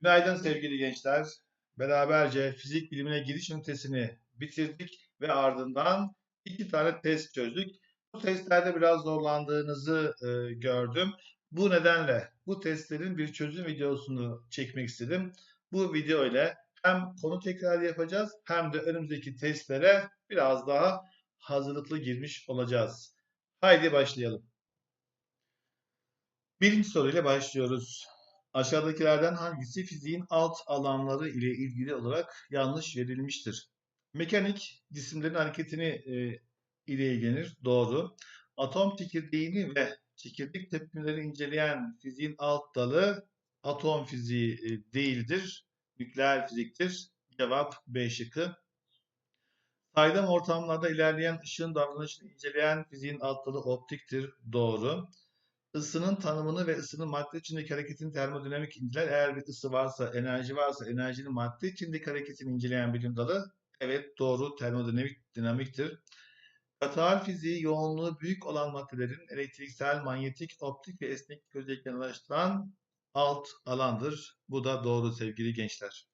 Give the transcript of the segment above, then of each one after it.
Günaydın sevgili gençler. Beraberce fizik bilimine giriş ünitesini bitirdik ve ardından iki tane test çözdük. Bu testlerde biraz zorlandığınızı e, gördüm. Bu nedenle bu testlerin bir çözüm videosunu çekmek istedim. Bu video ile hem konu tekrarı yapacağız hem de önümüzdeki testlere biraz daha hazırlıklı girmiş olacağız. Haydi başlayalım. Birinci soruyla başlıyoruz. Aşağıdakilerden hangisi fiziğin alt alanları ile ilgili olarak yanlış verilmiştir? Mekanik cisimlerin hareketini e, ile ilgilenir. Doğru. Atom çekirdeğini ve çekirdek tepkimeleri inceleyen fiziğin alt dalı atom fiziği e, değildir. Nükleer fiziktir. Cevap B şıkkı. Saydam ortamlarda ilerleyen ışığın davranışını inceleyen fiziğin alt dalı optiktir. Doğru. Isının tanımını ve ısının madde içindeki hareketin termodinamik inceler. Eğer bir ısı varsa, enerji varsa enerjinin madde içindeki hareketini inceleyen bilim dalı. Evet doğru termodinamik dinamiktir. Katal fiziği yoğunluğu büyük olan maddelerin elektriksel, manyetik, optik ve esneklik özelliklerini araştıran alt alandır. Bu da doğru sevgili gençler.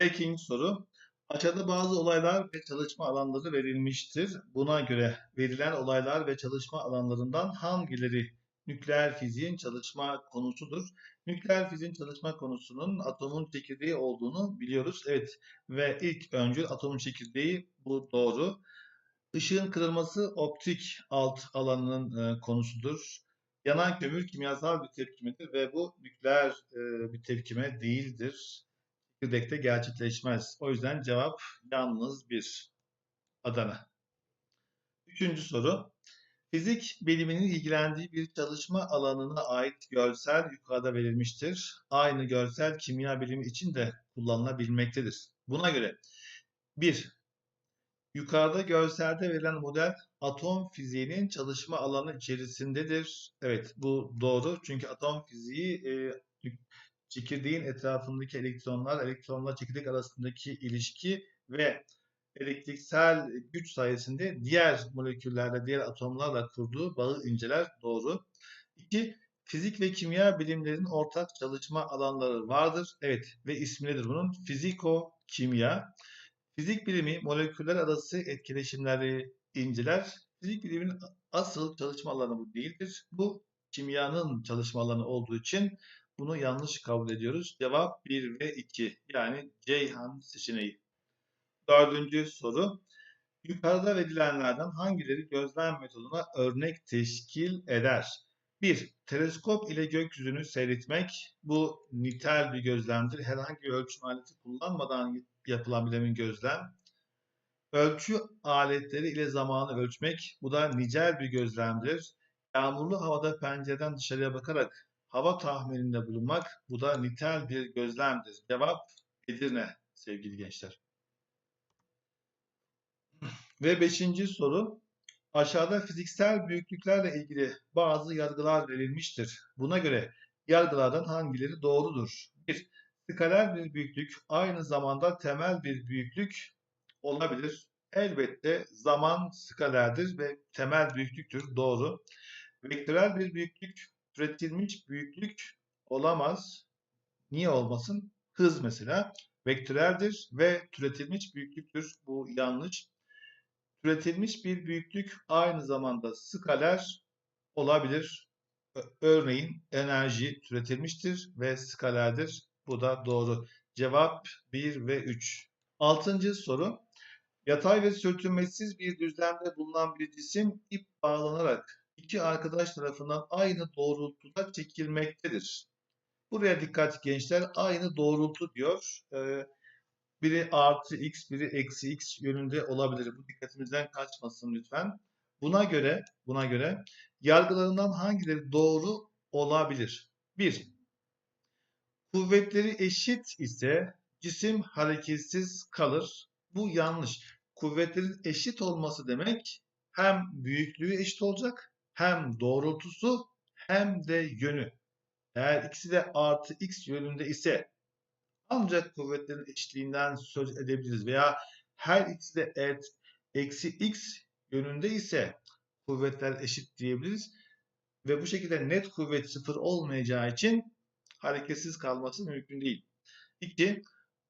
Ve ikinci soru. Aşağıda bazı olaylar ve çalışma alanları verilmiştir. Buna göre verilen olaylar ve çalışma alanlarından hangileri nükleer fiziğin çalışma konusudur? Nükleer fiziğin çalışma konusunun atomun çekirdeği olduğunu biliyoruz. Evet ve ilk öncül atomun çekirdeği bu doğru. Işığın kırılması optik alt alanının e, konusudur. Yanan kömür kimyasal bir tepkimedir ve bu nükleer e, bir tepkime değildir. Çekirdekte gerçekleşmez. O yüzden cevap yalnız bir. Adana. Üçüncü soru. Fizik biliminin ilgilendiği bir çalışma alanına ait görsel yukarıda verilmiştir. Aynı görsel kimya bilimi için de kullanılabilmektedir. Buna göre 1. Yukarıda görselde verilen model atom fiziğinin çalışma alanı içerisindedir. Evet bu doğru çünkü atom fiziği e, çekirdeğin etrafındaki elektronlar, elektronla çekirdek arasındaki ilişki ve elektriksel güç sayesinde diğer moleküllerle, diğer atomlarla kurduğu bağı inceler. Doğru. 2. Fizik ve kimya bilimlerinin ortak çalışma alanları vardır. Evet ve ismi nedir bunun? Fiziko kimya. Fizik bilimi moleküller arası etkileşimleri inceler. Fizik biliminin asıl çalışma alanı bu değildir. Bu kimyanın çalışma alanı olduğu için bunu yanlış kabul ediyoruz. Cevap 1 ve 2. Yani Ceyhan seçeneği. Dördüncü soru. Yukarıda verilenlerden hangileri gözlem metoduna örnek teşkil eder? 1. Teleskop ile gökyüzünü seyretmek. Bu nitel bir gözlemdir. Herhangi bir ölçüm aleti kullanmadan yapılan bir gözlem. Ölçü aletleri ile zamanı ölçmek. Bu da nicel bir gözlemdir. Yağmurlu havada pencereden dışarıya bakarak hava tahmininde bulunmak. Bu da nitel bir gözlemdir. Cevap Edirne sevgili gençler. Ve beşinci soru. Aşağıda fiziksel büyüklüklerle ilgili bazı yargılar verilmiştir. Buna göre yargılardan hangileri doğrudur? 1. Skaler bir büyüklük aynı zamanda temel bir büyüklük olabilir. Elbette zaman skalerdir ve temel büyüklüktür. Doğru. Vektörel bir büyüklük türetilmiş büyüklük olamaz. Niye olmasın? Hız mesela vektöreldir ve türetilmiş büyüklüktür. Bu yanlış. Türetilmiş bir büyüklük aynı zamanda skaler olabilir. Örneğin enerji türetilmiştir ve skalerdir. Bu da doğru. Cevap 1 ve 3. Altıncı soru. Yatay ve sürtünmesiz bir düzlemde bulunan bir cisim ip bağlanarak iki arkadaş tarafından aynı doğrultuda çekilmektedir. Buraya dikkat gençler. Aynı doğrultu diyor. Ee, biri artı x, biri eksi x yönünde olabilir. Bu dikkatimizden kaçmasın lütfen. Buna göre, buna göre yargılarından hangileri doğru olabilir? 1. Kuvvetleri eşit ise cisim hareketsiz kalır. Bu yanlış. Kuvvetlerin eşit olması demek hem büyüklüğü eşit olacak, hem doğrultusu hem de yönü. Eğer ikisi de artı x yönünde ise ancak kuvvetlerin eşitliğinden söz edebiliriz. Veya her ikisi de evet, eksi x yönünde ise kuvvetler eşit diyebiliriz. Ve bu şekilde net kuvvet sıfır olmayacağı için hareketsiz kalması mümkün değil. 2.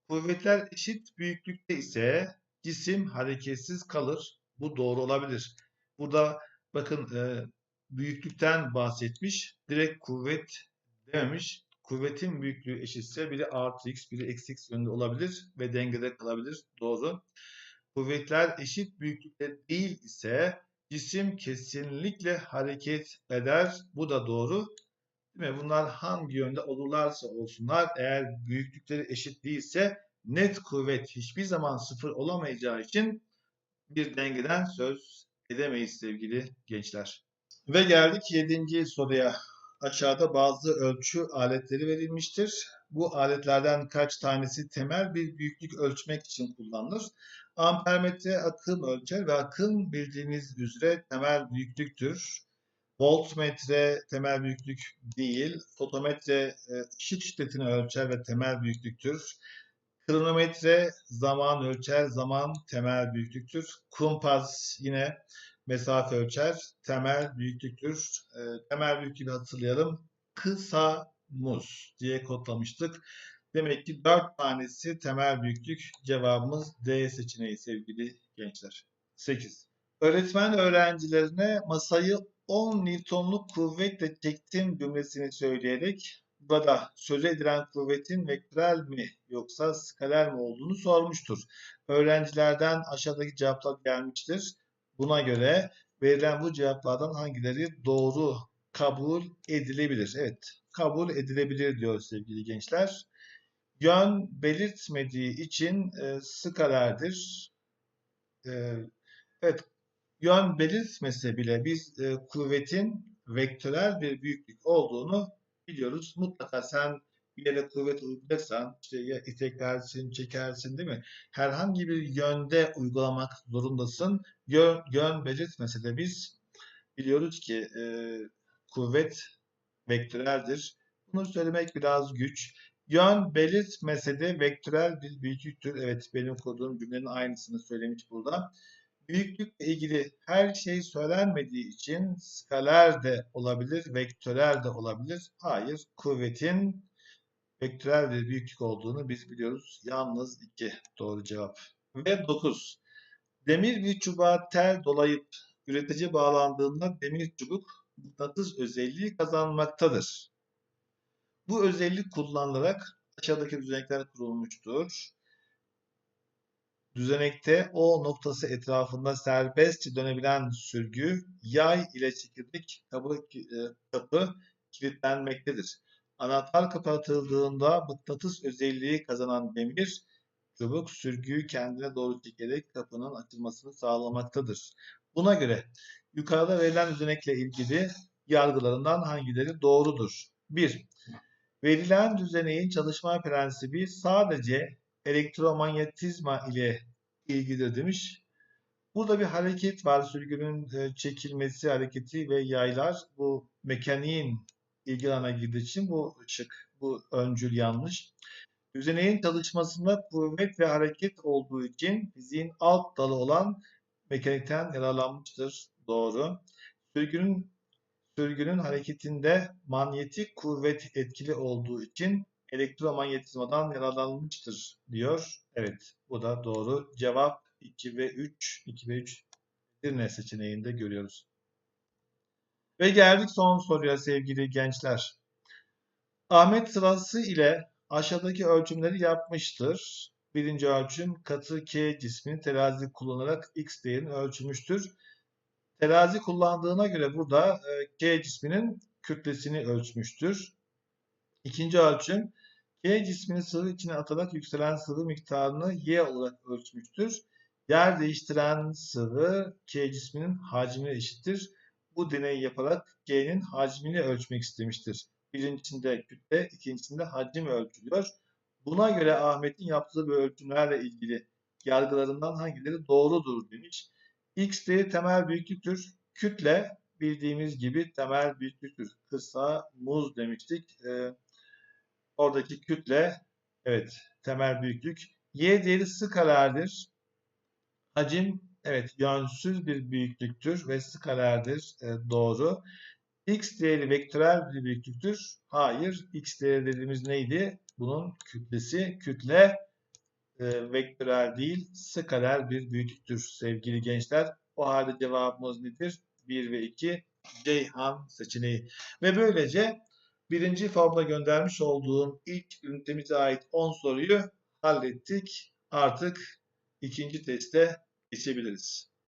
Kuvvetler eşit büyüklükte ise cisim hareketsiz kalır. Bu doğru olabilir. Burada bakın e, büyüklükten bahsetmiş. Direkt kuvvet dememiş. Kuvvetin büyüklüğü eşitse biri artı x, biri eksi x yönünde olabilir ve dengede kalabilir. Doğru. Kuvvetler eşit büyüklükte değil ise cisim kesinlikle hareket eder. Bu da doğru. Değil mi? Bunlar hangi yönde olurlarsa olsunlar eğer büyüklükleri eşit değilse net kuvvet hiçbir zaman sıfır olamayacağı için bir dengeden söz edemeyiz sevgili gençler. Ve geldik yedinci soruya. Aşağıda bazı ölçü aletleri verilmiştir. Bu aletlerden kaç tanesi temel bir büyüklük ölçmek için kullanılır? Ampermetre akım ölçer ve akım bildiğiniz üzere temel büyüklüktür. Voltmetre temel büyüklük değil. Fotometre e, ışık şiddetini ölçer ve temel büyüklüktür. Kronometre zaman ölçer, zaman temel büyüklüktür. Kumpas yine mesafe ölçer, temel büyüklüktür. E, temel büyüklüğü hatırlayalım. Kısa muz diye kodlamıştık. Demek ki 4 tanesi temel büyüklük. Cevabımız D seçeneği sevgili gençler. 8. Öğretmen öğrencilerine masayı 10 Newton'luk kuvvetle çektim cümlesini söyleyerek burada söz edilen kuvvetin vektörel mi yoksa skaler mi olduğunu sormuştur. Öğrencilerden aşağıdaki cevaplar gelmiştir. Buna göre verilen bu cevaplardan hangileri doğru kabul edilebilir? Evet, kabul edilebilir diyor sevgili gençler. Yön belirtmediği için e, skalerdir. E, evet, yön belirtmese bile biz e, kuvvetin vektörel bir büyüklük olduğunu biliyoruz. Mutlaka sen bir yere kuvvet uygularsan işte ya iteklersin, çekersin değil mi? Herhangi bir yönde uygulamak zorundasın. Yön, yön belirtmese de biz biliyoruz ki e, kuvvet vektöreldir. Bunu söylemek biraz güç. Yön belirtmese de vektörel bir büyüklüktür. Evet benim kurduğum cümlenin aynısını söylemiş burada. Büyüklükle ilgili her şey söylenmediği için skaler de olabilir, vektörel de olabilir. Hayır, kuvvetin vektörel bir büyüklük olduğunu biz biliyoruz. Yalnız 2 doğru cevap. Ve 9. Demir bir çubuğa tel dolayıp üretici bağlandığında demir çubuk mıknatıs özelliği kazanmaktadır. Bu özellik kullanılarak aşağıdaki düzenekler kurulmuştur. Düzenekte O noktası etrafında serbestçe dönebilen sürgü yay ile çekirdek kapı, e, kapı kilitlenmektedir. Anahtar kapatıldığında mıknatıs özelliği kazanan demir çubuk sürgüyü kendine doğru çekerek kapının açılmasını sağlamaktadır. Buna göre yukarıda verilen düzenekle ilgili yargılarından hangileri doğrudur? 1. Verilen düzeneğin çalışma prensibi sadece elektromanyetizma ile ilgilidir demiş. Burada bir hareket var. Sürgünün e, çekilmesi hareketi ve yaylar bu mekaniğin ilgi alanına girdiği için bu şık, bu öncül yanlış. Düzeneğin çalışmasında kuvvet ve hareket olduğu için fiziğin alt dalı olan mekanikten yararlanmıştır. Doğru. Sürgünün sürgünün hareketinde manyetik kuvvet etkili olduğu için elektromanyetizmadan yararlanmıştır diyor. Evet bu da doğru. Cevap 2 ve 3. 2 ve 3 Edirne seçeneğinde görüyoruz. Ve geldik son soruya sevgili gençler. Ahmet sırası ile aşağıdaki ölçümleri yapmıştır. Birinci ölçüm katı K cismini terazi kullanarak X değerini ölçmüştür. Terazi kullandığına göre burada e, K cisminin kütlesini ölçmüştür. İkinci ölçüm K cismini sıvı içine atarak yükselen sıvı miktarını Y olarak ölçmüştür. Yer değiştiren sıvı K cisminin hacmine eşittir. Bu deneyi yaparak K'nin hacmini ölçmek istemiştir. Birincisinde kütle, ikincisinde hacim ölçülüyor. Buna göre Ahmet'in yaptığı bu ölçümlerle ilgili yargılarından hangileri doğrudur demiş. X değeri temel büyüklüktür. Kütle bildiğimiz gibi temel büyüklüktür. Kısa muz demiştik. Ee, oradaki kütle evet temel büyüklük. Y değeri skalerdir. Hacim evet yönsüz bir büyüklüktür ve skalerdir. E, doğru. X değeri vektörel bir büyüklüktür. Hayır. X değeri dediğimiz neydi? Bunun kütlesi. Kütle e, vektörel değil, skaler bir büyüklüktür sevgili gençler. O halde cevabımız nedir? 1 ve 2 Ceyhan seçeneği. Ve böylece birinci formda göndermiş olduğum ilk ünitemize ait 10 soruyu hallettik. Artık ikinci teste geçebiliriz.